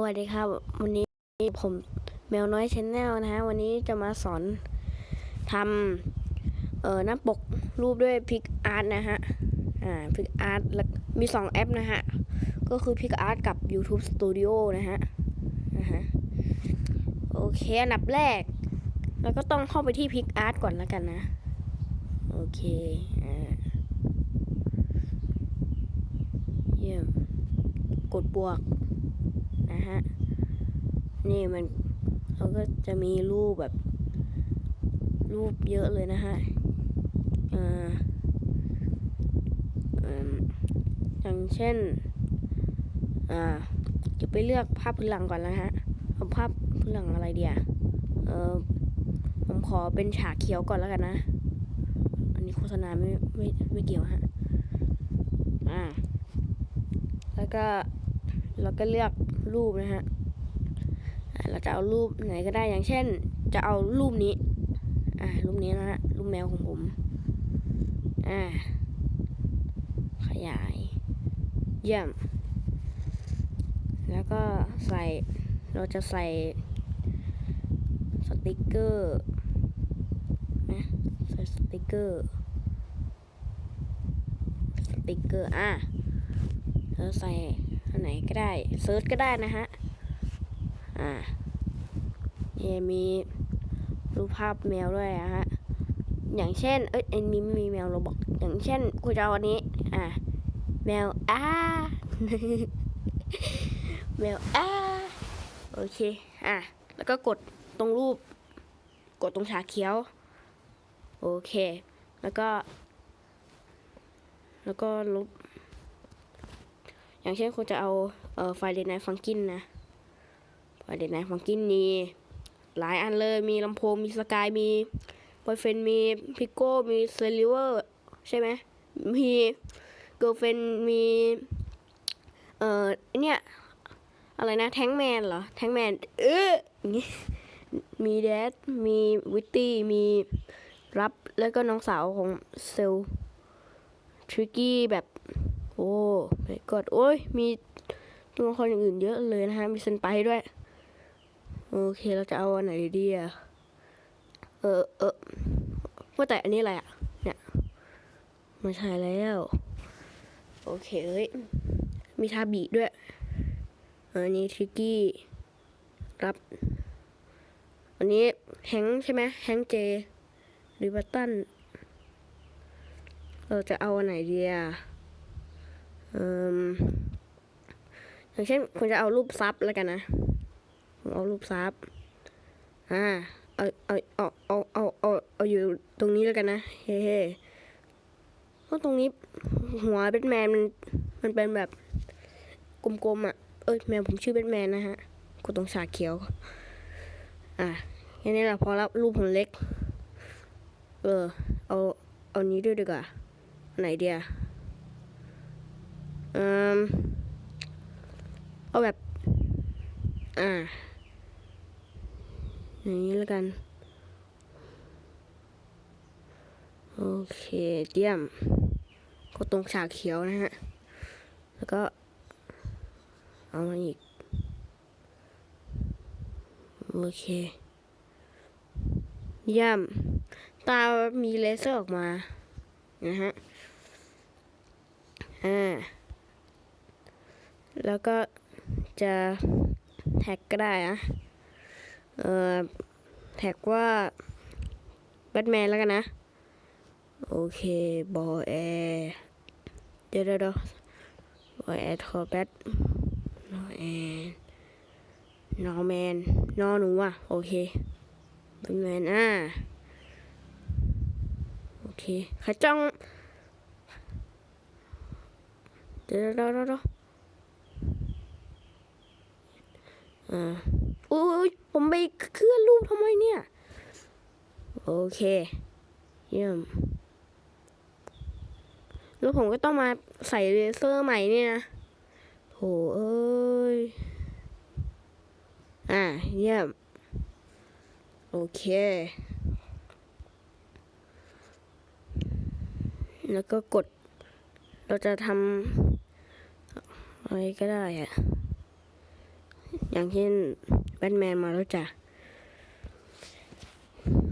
สวัสดีครับ วันนี้ผมแมวน้อยชแนลนะฮะ วันนี้จะมาสอนทำเอ่อหน้าปกรูปด้วยพิกอาร์ตนะฮะ อ่าพิกอาร์ตมีสองแอปนะฮะ ก็คือพิกอาร์ตกับ YouTube Studio นะฮะนะฮะโอเค อันดับแรกเราก็ต้องเข้าไปที่พิกอาร์ตก่อนแล้วกันนะ โอเค อ่า เยี่ยม กดบวก นะฮะ นี่มันเราก็จะมีรูปแบบ รูปเยอะเลยนะฮะอ่าอืมอย่างเช่น อ่า จะไปเลือกภาพพื้นหลังก่อนนะฮะ เอาภาพพื้นหลังอะไรเดียเออผมขอเป็นฉากเขียวก่อนแล้วกันนะ อันนี้โฆษณาไม่ไม่ไม่เกี่ยวฮะ อ่า แล้วก็เราก็เลือก รูปนะฮะเราจะเอารูปไหนก็ได้อย่างเช่น จะเอารูปนี้ อ่า รูปนี้นะฮะ รูปแมวของผม อ่า ขยาย เยี่ยม แล้วก็ใส่ เราจะใส่สติกเกอร์นะใส่สติกเกอร์ สติกเกอร์ อะเราใส่ ไหนก็ได้เซิร์ชก็ได้นะฮะ อ่าเนี่ยมีรูปภาพแมวด้วยนะฮะ อย่างเช่น เอ้ยอันนี้ไม่มีแมวเราบอก อย่างเช่นคุจะเอาอันนี้ อ่า แมวอ้า แมวอ้า โอเค อะ แล้วก็กดตรงรูป กดตรงฉากเขียว โอเค แล้วก็ แล้วก็ลบ อย่างเช่นคุณจะเอาเอ่อไฟเดนไนฟังกินนะไฟเดนไนฟังกินมีหลายอันเลยมีลำโพงมีสกายมีบอยเฟนมีพิโก้มีเซลิเวอร์ใช่ไหมมีเกิร์ลเฟนมีเอ่อเนี่ยอะไรนะแทงแมนเหรอแทงแมนเอออย่างงี้มีแดดมีวิตตี้มีรับแล้วก็น้องสาวของเซลทริกกี้แบบ โอ้ไม่กดโอ้ยมีตัวละครอย่างอื่นเยอะเลยนะฮะ มีเซนไปด้วย โอเคเราจะเอาอันไหนดีอะเออเออว่าแต่อันนี้อะไรอะเนี่ยไม่ใช่แล้ว โอเคเอ้ยมีทาบีด้วยอันนี้ทริกกี้รับ อันนี้แฮงใช่ไหมแฮงเจหรือบัตตันเราจะเอาอันไหนดีอะ อย่างเช่นคุณจะเอารูปซับแล้วกันนะผมเอารูปซับอ่าเอาเอาเอาเอาเอาเอาเอาอยู่ตรงนี้แล้วกันนะเฮ้เฮ้เพราะตรงนี้หัวแบทแมนมันมันเป็นแบบกลมๆอะเอ้ยแมวผมชื่อแบทแมนนะฮะกดตรงฉากเขียว อะแค่นี้แหละพอแล้วรูปผมเล็ก เออ เอา เอานี้ด้วยดีกว่าไหนเดีย เอาแบบ อ่า อย่างนี้แล้วกัน โอเคเยี่ยมก็ตรงฉากเขียวนะฮะ แล้วก็ เอามาอีก โอเคเยี่ยม ตามีเลเซอร์ออกมา นะฮะ อ่า แล้วก็จะแท็กก็ได้นะเอ่อแท็กว่าแบทแมนแล้วกันนะ โอเค บอแอร์เดี๋ยวเดี๋ยวบอแอร์ทอแบทนอแอนนอแมนนอหนูอะ โอเคแบทแมนอ่าโอเคใครจ้องเดี๋ยวเดี๋ยวเดี๋ยวเดี๋ยว อ่าอุ้ยผมไปเคลื่อนรูปทำไมเนี่ย โอเค เยี่ยม แล้วผมก็ต้องมาใส่เลเซอร์ใหม่เนี่ยนะโถเอ้ย อ่า เยี่ยม โอเค แล้วก็กด เราจะทำอะไรก็ได้อะ อย่างเช่นแบทแมนมาแล้วจ้ะ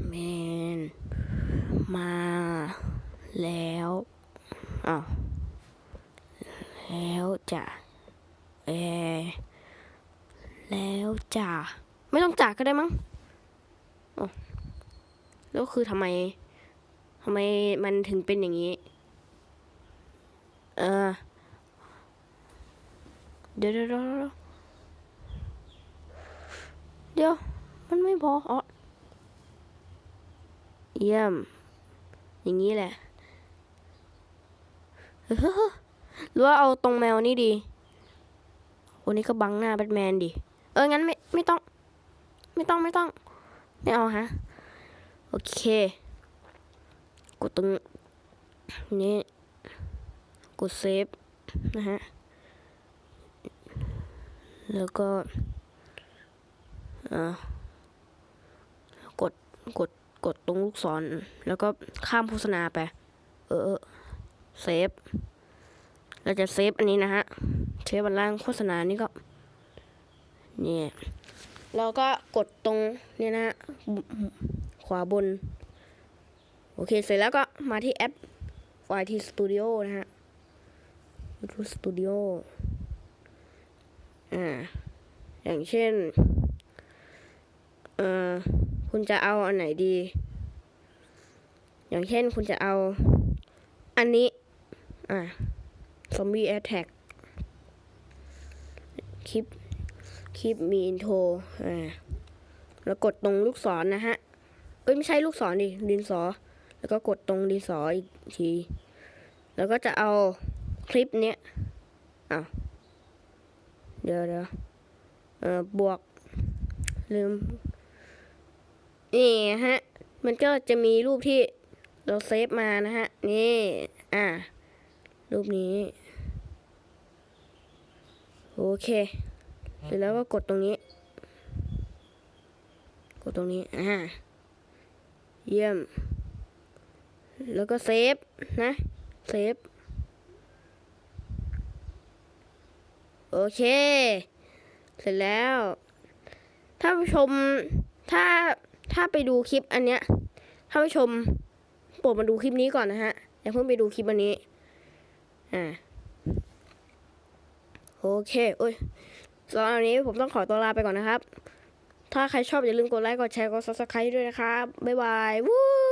แมนมาแล้วอ้าวแล้วจ้ะเออแล้วจ้ะไม่ต้องจ่าก็ได้มั้งอ๋อแล้วคือทำไมทำไมมันถึงเป็นอย่างนี้ เออเดี๋ยวเดี๋ยว เดี๋ยว มันไม่พออ๋อเยี่ยม อย่างนี้แหละหรือว่าเอาตรงแมวนี่ดีวันนี้ก็บังหน้าแบทแมนดิ เออ งั้นไม่ ไม่ต้อง ไม่ต้อง ไม่ต้อง ไม่เอาฮะ โอเค กดตรงนี้ กดเซฟนะฮะ แล้วก็ กดกดกดตรงลูกศร แล้วก็ข้ามโฆษณาไป เออเซฟเราจะเซฟอันนี้นะฮะเซฟบนล่างโฆษณานี่ก็เนี่ยเราก็กดตรงเนี่ยนะฮะขวาบน โอเค เสร็จแล้วก็มาที่แอป YT Studio นะฮะ YouTube Studio อ่า อย่างเช่น เออคุณจะเอาอันไหนดี อย่างเช่นคุณจะเอา อันนี้ อ่า Zombie Attack คลิป คลิปมีอินโทร อ่า แล้วกดตรงลูกศรนนะฮะ เอ้ย ไม่ใช่ลูกศรดิดินสอ แล้วก็กดตรงดินสออีกที แล้วก็จะเอาคลิปเนี้ยอ้าวเดี๋ยวเดี๋ยวเอ่อบวก ลืม นี่ฮะ มันก็จะมีรูปที่เราเซฟมานะฮะ นี่ อ่ารูปนี้ โอเค เสร็จแล้วก็กดตรงนี้ กดตรงนี้ อ่า เยี่ยม แล้วก็เซฟนะ เซฟ โอเค เสร็จแล้ว ถ้าผู้ชมถ้า ถ้าไปดูคลิปอันเนี้ยถ้าผู้ชมโปรดมาดูคลิปนี้ก่อนนะฮะอย่าเพิ่งไปดูคลิปอันนี้อ่าโอเคโอ้ยสำหรับวันนี้ผมต้องขอตัวลาไปก่อนนะครับ ถ้าใครชอบอย่าลืมกดไลค์กดแชร์กด subscribe ด้วยนะครับบ๊ายบายวู้